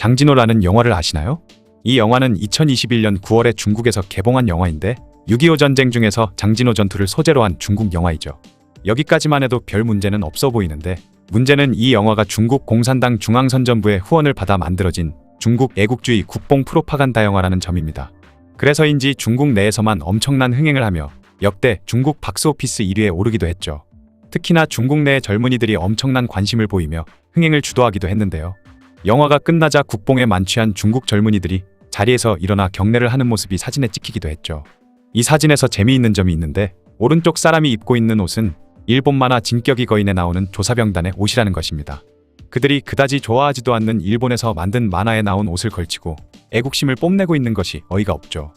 장진호라는 영화를 아시나요? 이 영화는 2021년 9월에 중국에서 개봉한 영화인데 6.25 전쟁 중에서 장진호 전투를 소재로 한 중국 영화이죠. 여기까지만 해도 별 문제는 없어 보이는데 문제는 이 영화가 중국 공산당 중앙선전부의 후원을 받아 만들어진 중국 애국주의 국뽕 프로파간다 영화라는 점입니다. 그래서인지 중국 내에서만 엄청난 흥행을 하며 역대 중국 박스오피스 1위에 오르기도 했죠. 특히나 중국 내의 젊은이들이 엄청난 관심을 보이며 흥행을 주도하기도 했는데요. 영화가 끝나자 국뽕에 만취한 중국 젊은이들이 자리에서 일어나 경례를 하는 모습이 사진에 찍히기도 했죠. 이 사진에서 재미있는 점이 있는데 오른쪽 사람이 입고 있는 옷은 일본 만화 진격이 거인에 나오는 조사병단의 옷이라는 것입니다. 그들이 그다지 좋아하지도 않는 일본에서 만든 만화에 나온 옷을 걸치고 애국심을 뽐내고 있는 것이 어이가 없죠.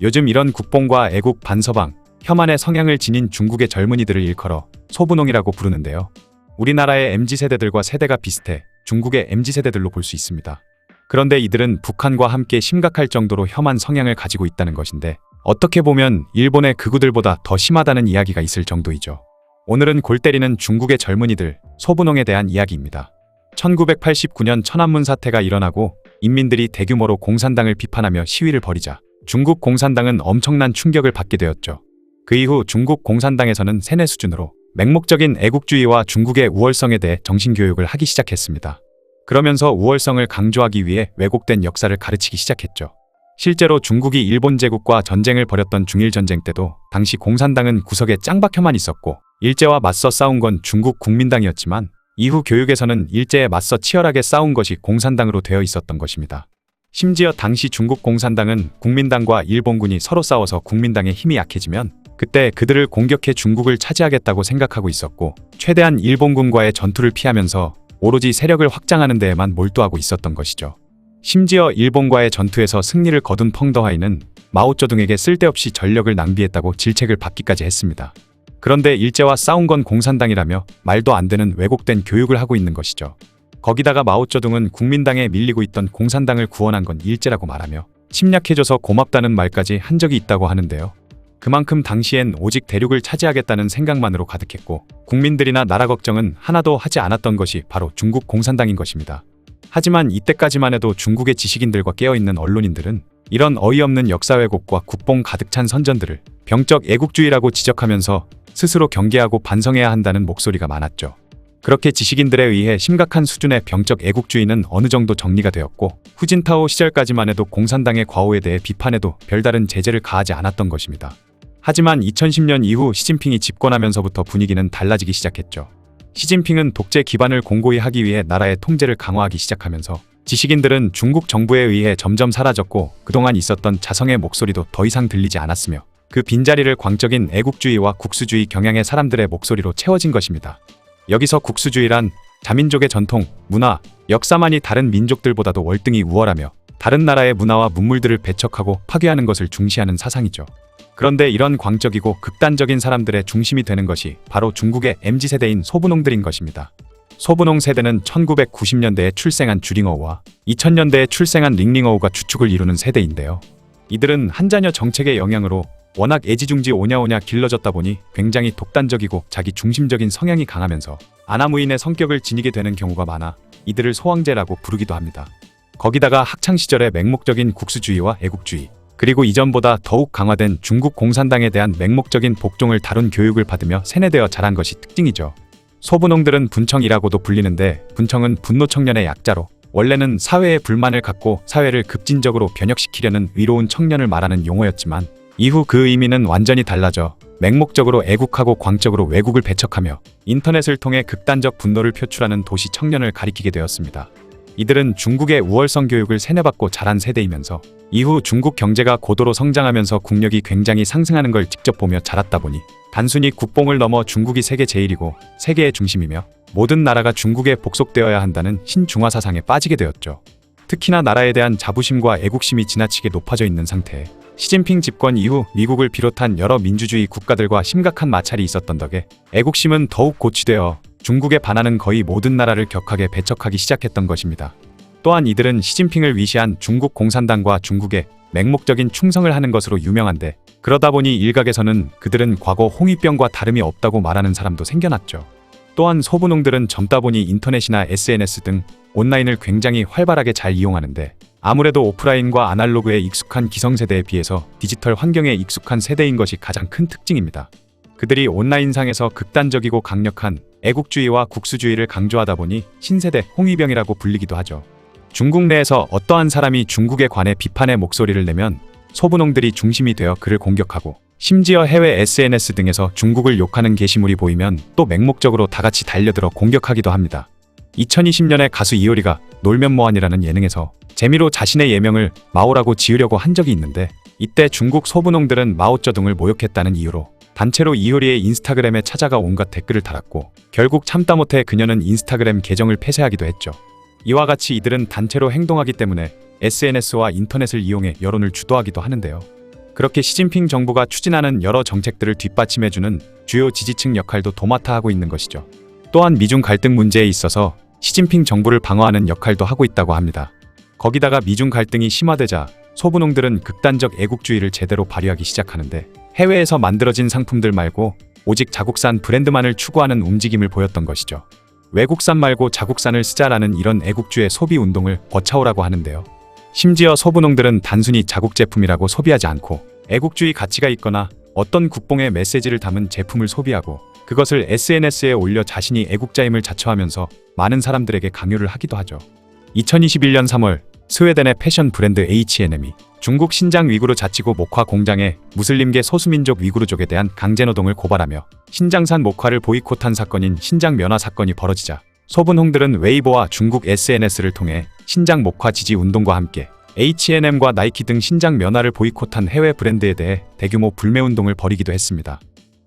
요즘 이런 국뽕과 애국 반서방, 혐한의 성향을 지닌 중국의 젊은이들을 일컬어 소분홍이라고 부르는데요. 우리나라의 MZ세대들과 세대가 비슷해 중국의 MZ세대들로 볼 수 있습니다. 그런데 이들은 북한과 함께 심각할 정도로 혐한 성향을 가지고 있다는 것인데 어떻게 보면 일본의 극우들보다 더 심하다는 이야기가 있을 정도이죠. 오늘은 골 때리는 중국의 젊은이들 소분홍에 대한 이야기입니다. 1989년 천안문 사태가 일어나고 인민들이 대규모로 공산당을 비판하며 시위를 벌이자 중국 공산당은 엄청난 충격을 받게 되었죠. 그 이후 중국 공산당에서는 세뇌 수준으로 맹목적인 애국주의와 중국의 우월성에 대해 정신교육을 하기 시작했습니다. 그러면서 우월성을 강조하기 위해 왜곡된 역사를 가르치기 시작했죠. 실제로 중국이 일본 제국과 전쟁을 벌였던 중일 전쟁 때도 당시 공산당은 구석에 짱박혀만 있었고 일제와 맞서 싸운 건 중국 국민당이었지만 이후 교육에서는 일제에 맞서 치열하게 싸운 것이 공산당으로 되어 있었던 것입니다. 심지어 당시 중국 공산당은 국민당과 일본군이 서로 싸워서 국민당의 힘이 약해지면 그때 그들을 공격해 중국을 차지하겠다고 생각하고 있었고 최대한 일본군과의 전투를 피하면서 오로지 세력을 확장하는 데에만 몰두하고 있었던 것이죠. 심지어 일본과의 전투에서 승리를 거둔 펑더하이는 마오쩌둥에게 쓸데없이 전력을 낭비했다고 질책을 받기까지 했습니다. 그런데 일제와 싸운 건 공산당이라며 말도 안 되는 왜곡된 교육을 하고 있는 것이죠. 거기다가 마오쩌둥은 국민당에 밀리고 있던 공산당을 구원한 건 일제라고 말하며 침략해줘서 고맙다는 말까지 한 적이 있다고 하는데요. 그만큼 당시엔 오직 대륙을 차지하겠다는 생각만으로 가득했고 국민들이나 나라 걱정은 하나도 하지 않았던 것이 바로 중국 공산당인 것입니다. 하지만 이때까지만 해도 중국의 지식인들과 깨어있는 언론인들은 이런 어이없는 역사 왜곡과 국뽕 가득 찬 선전들을 병적 애국주의라고 지적하면서 스스로 경계하고 반성해야 한다는 목소리가 많았죠. 그렇게 지식인들에 의해 심각한 수준의 병적 애국주의는 어느 정도 정리가 되었고 후진타오 시절까지만 해도 공산당의 과오에 대해 비판에도 별다른 제재를 가하지 않았던 것입니다. 하지만 2010년 이후 시진핑이 집권하면서부터 분위기는 달라지기 시작했죠. 시진핑은 독재 기반을 공고히 하기 위해 나라의 통제를 강화하기 시작하면서 지식인들은 중국 정부에 의해 점점 사라졌고 그동안 있었던 자성의 목소리도 더 이상 들리지 않았으며 그 빈자리를 광적인 애국주의와 국수주의 경향의 사람들의 목소리로 채워진 것입니다. 여기서 국수주의란 자민족의 전통, 문화, 역사만이 다른 민족들보다도 월등히 우월하며 다른 나라의 문화와 문물들을 배척하고 파괴하는 것을 중시하는 사상이죠. 그런데 이런 광적이고 극단적인 사람들의 중심이 되는 것이 바로 중국의 MZ세대인 소분홍들인 것입니다. 소분홍 세대는 1990년대에 출생한 주링어우와 2000년대에 출생한 링링어우가 주축을 이루는 세대인데요. 이들은 한자녀 정책의 영향으로 워낙 애지중지 오냐오냐 길러졌다 보니 굉장히 독단적이고 자기 중심적인 성향이 강하면서 아나무인의 성격을 지니게 되는 경우가 많아 이들을 소황제라고 부르기도 합니다. 거기다가 학창 시절의 맹목적인 국수주의와 애국주의, 그리고 이전보다 더욱 강화된 중국 공산당에 대한 맹목적인 복종을 다룬 교육을 받으며 세뇌되어 자란 것이 특징이죠. 소분홍들은 분청이라고도 불리는데 분청은 분노 청년의 약자로 원래는 사회에 불만을 갖고 사회를 급진적으로 변혁시키려는 의로운 청년을 말하는 용어였지만 이후 그 의미는 완전히 달라져 맹목적으로 애국하고 광적으로 외국을 배척하며 인터넷을 통해 극단적 분노를 표출하는 도시 청년을 가리키게 되었습니다. 이들은 중국의 우월성 교육을 세뇌받고 자란 세대이면서 이후 중국 경제가 고도로 성장하면서 국력이 굉장히 상승하는 걸 직접 보며 자랐다 보니 단순히 국뽕을 넘어 중국이 세계 제일이고 세계의 중심이며 모든 나라가 중국에 복속되어야 한다는 신중화 사상에 빠지게 되었죠. 특히나 나라에 대한 자부심과 애국심이 지나치게 높아져 있는 상태에 시진핑 집권 이후 미국을 비롯한 여러 민주주의 국가들과 심각한 마찰이 있었던 덕에 애국심은 더욱 고취되어 중국에 반하는 거의 모든 나라를 격하게 배척하기 시작했던 것입니다. 또한 이들은 시진핑을 위시한 중국 공산당과 중국에 맹목적인 충성을 하는 것으로 유명한데 그러다 보니 일각에서는 그들은 과거 홍위병과 다름이 없다고 말하는 사람도 생겨났죠. 또한 소분홍들은 젊다 보니 인터넷이나 SNS 등 온라인을 굉장히 활발하게 잘 이용하는데 아무래도 오프라인과 아날로그에 익숙한 기성세대에 비해서 디지털 환경에 익숙한 세대인 것이 가장 큰 특징입니다. 그들이 온라인상에서 극단적이고 강력한 애국주의와 국수주의를 강조하다 보니 신세대 홍위병이라고 불리기도 하죠. 중국 내에서 어떠한 사람이 중국에 관해 비판의 목소리를 내면 소분홍들이 중심이 되어 그를 공격하고 심지어 해외 SNS 등에서 중국을 욕하는 게시물이 보이면 또 맹목적으로 다 같이 달려들어 공격하기도 합니다. 2020년에 가수 이효리가 놀면 뭐하니라는 예능에서 재미로 자신의 예명을 마오라고 지으려고 한 적이 있는데 이때 중국 소분홍들은 마오쩌둥을 모욕했다는 이유로 단체로 이효리의 인스타그램에 찾아가 온갖 댓글을 달았고 결국 참다 못해 그녀는 인스타그램 계정을 폐쇄하기도 했죠. 이와 같이 이들은 단체로 행동하기 때문에 SNS와 인터넷을 이용해 여론을 주도하기도 하는데요. 그렇게 시진핑 정부가 추진하는 여러 정책들을 뒷받침해주는 주요 지지층 역할도 도맡아 하고 있는 것이죠. 또한 미중 갈등 문제에 있어서 시진핑 정부를 방어하는 역할도 하고 있다고 합니다. 거기다가 미중 갈등이 심화되자 소분홍들은 극단적 애국주의를 제대로 발휘하기 시작하는데 해외에서 만들어진 상품들 말고 오직 자국산 브랜드만을 추구하는 움직임을 보였던 것이죠. 외국산 말고 자국산을 쓰자라는 이런 애국주의 소비 운동을 버차오라고 하는데요. 심지어 소분홍들은 단순히 자국 제품이라고 소비하지 않고 애국주의 가치가 있거나 어떤 국뽕의 메시지를 담은 제품을 소비하고 그것을 SNS에 올려 자신이 애국자임을 자처하면서 많은 사람들에게 강요를 하기도 하죠. 2021년 3월 스웨덴의 패션 브랜드 H&M이 중국 신장 위구르 자치구 목화 공장에 무슬림계 소수민족 위구르족에 대한 강제노동을 고발하며 신장산 목화를 보이콧한 사건인 신장 면화 사건이 벌어지자 소분홍들은 웨이보와 중국 SNS를 통해 신장 목화 지지 운동과 함께 H&M과 나이키 등 신장 면화를 보이콧한 해외 브랜드에 대해 대규모 불매 운동을 벌이기도 했습니다.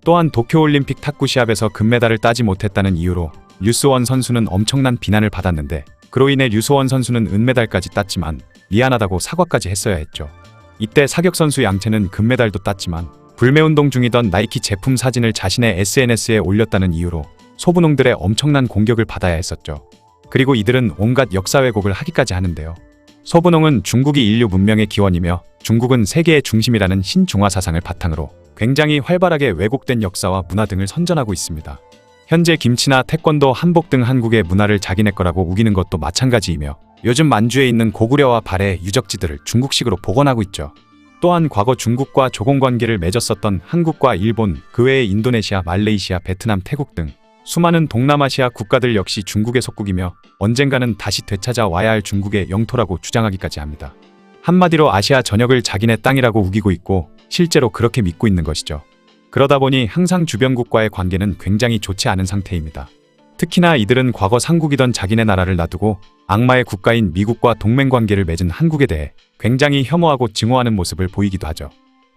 또한 도쿄올림픽 탁구 시합에서 금메달을 따지 못했다는 이유로 류스원 선수는 엄청난 비난을 받았는데 그로 인해 류소원 선수는 은메달까지 땄지만 미안하다고 사과까지 했어야 했죠. 이때 사격 선수 양채는 금메달도 땄지만 불매 운동 중이던 나이키 제품 사진을 자신의 SNS에 올렸다는 이유로 소분홍들의 엄청난 공격을 받아야 했었죠. 그리고 이들은 온갖 역사 왜곡을 하기까지 하는데요. 소분홍은 중국이 인류 문명의 기원이며 중국은 세계의 중심이라는 신중화 사상을 바탕으로 굉장히 활발하게 왜곡된 역사와 문화 등을 선전하고 있습니다. 현재 김치나 태권도, 한복 등 한국의 문화를 자기네 거라고 우기는 것도 마찬가지이며 요즘 만주에 있는 고구려와 발해 유적지들을 중국식으로 복원하고 있죠. 또한 과거 중국과 조공 관계를 맺었었던 한국과 일본, 그 외에 인도네시아, 말레이시아, 베트남, 태국 등 수많은 동남아시아 국가들 역시 중국의 속국이며 언젠가는 다시 되찾아와야 할 중국의 영토라고 주장하기까지 합니다. 한마디로 아시아 전역을 자기네 땅이라고 우기고 있고 실제로 그렇게 믿고 있는 것이죠. 그러다 보니 항상 주변국과의 관계는 굉장히 좋지 않은 상태입니다. 특히나 이들은 과거 상국이던 자기네 나라를 놔두고 악마의 국가인 미국과 동맹 관계를 맺은 한국에 대해 굉장히 혐오하고 증오하는 모습을 보이기도 하죠.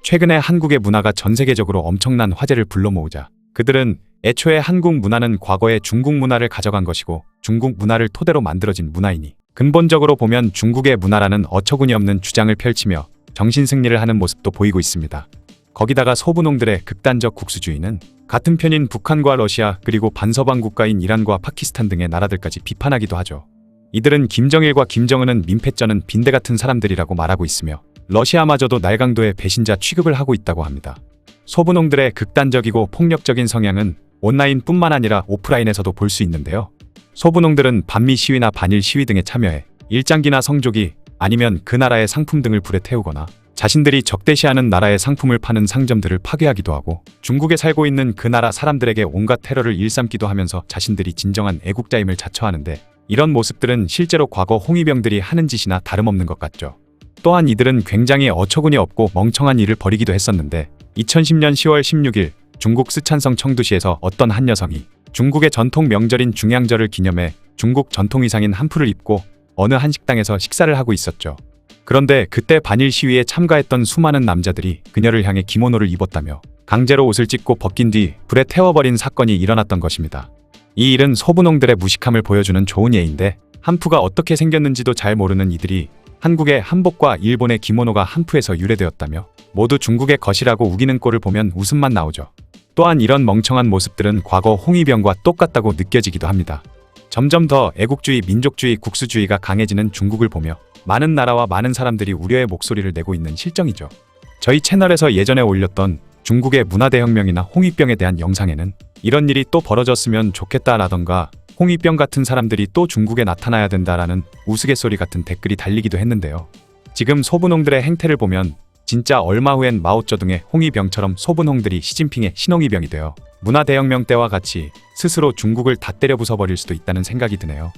최근에 한국의 문화가 전 세계적으로 엄청난 화제를 불러모으자 그들은 애초에 한국 문화는 과거의 중국 문화를 가져간 것이고 중국 문화를 토대로 만들어진 문화이니 근본적으로 보면 중국의 문화라는 어처구니 없는 주장을 펼치며 정신 승리를 하는 모습도 보이고 있습니다. 거기다가 소분홍들의 극단적 국수주의는 같은 편인 북한과 러시아 그리고 반서방 국가인 이란과 파키스탄 등의 나라들까지 비판하기도 하죠. 이들은 김정일과 김정은은 민폐쩌는 빈대 같은 사람들이라고 말하고 있으며 러시아마저도 날강도의 배신자 취급을 하고 있다고 합니다. 소분홍들의 극단적이고 폭력적인 성향은 온라인뿐만 아니라 오프라인에서도 볼 수 있는데요. 소분홍들은 반미 시위나 반일 시위 등에 참여해 일장기나 성조기 아니면 그 나라의 상품 등을 불에 태우거나 자신들이 적대시하는 나라의 상품을 파는 상점들을 파괴하기도 하고 중국에 살고 있는 그 나라 사람들에게 온갖 테러를 일삼기도 하면서 자신들이 진정한 애국자임을 자처하는데 이런 모습들은 실제로 과거 홍위병들이 하는 짓이나 다름없는 것 같죠. 또한 이들은 굉장히 어처구니 없고 멍청한 일을 벌이기도 했었는데 2010년 10월 16일 중국 스촨성 청두시에서 어떤 한 여성이 중국의 전통 명절인 중양절을 기념해 중국 전통 의상인 한풀을 입고 어느 한 식당에서 식사를 하고 있었죠. 그런데 그때 반일 시위에 참가했던 수많은 남자들이 그녀를 향해 기모노를 입었다며 강제로 옷을 찢고 벗긴 뒤 불에 태워버린 사건이 일어났던 것입니다. 이 일은 소분홍들의 무식함을 보여주는 좋은 예인데 한푸가 어떻게 생겼는지도 잘 모르는 이들이 한국의 한복과 일본의 기모노가 한푸에서 유래되었다며 모두 중국의 것이라고 우기는 꼴을 보면 웃음만 나오죠. 또한 이런 멍청한 모습들은 과거 홍위병과 똑같다고 느껴지기도 합니다. 점점 더 애국주의, 민족주의, 국수주의가 강해지는 중국을 보며 많은 나라와 많은 사람들이 우려의 목소리를 내고 있는 실정이죠. 저희 채널에서 예전에 올렸던 중국의 문화대혁명이나 홍위병에 대한 영상에는 이런 일이 또 벌어졌으면 좋겠다라던가 홍위병 같은 사람들이 또 중국에 나타나야 된다라는 우스갯소리 같은 댓글이 달리기도 했는데요. 지금 소분홍들의 행태를 보면 진짜 얼마 후엔 마오쩌둥의 홍위병처럼 소분홍들이 시진핑의 신홍위병이 되어 문화 대혁명 때와 같이 스스로 중국을 다 때려 부숴버릴 수도 있다는 생각이 드네요.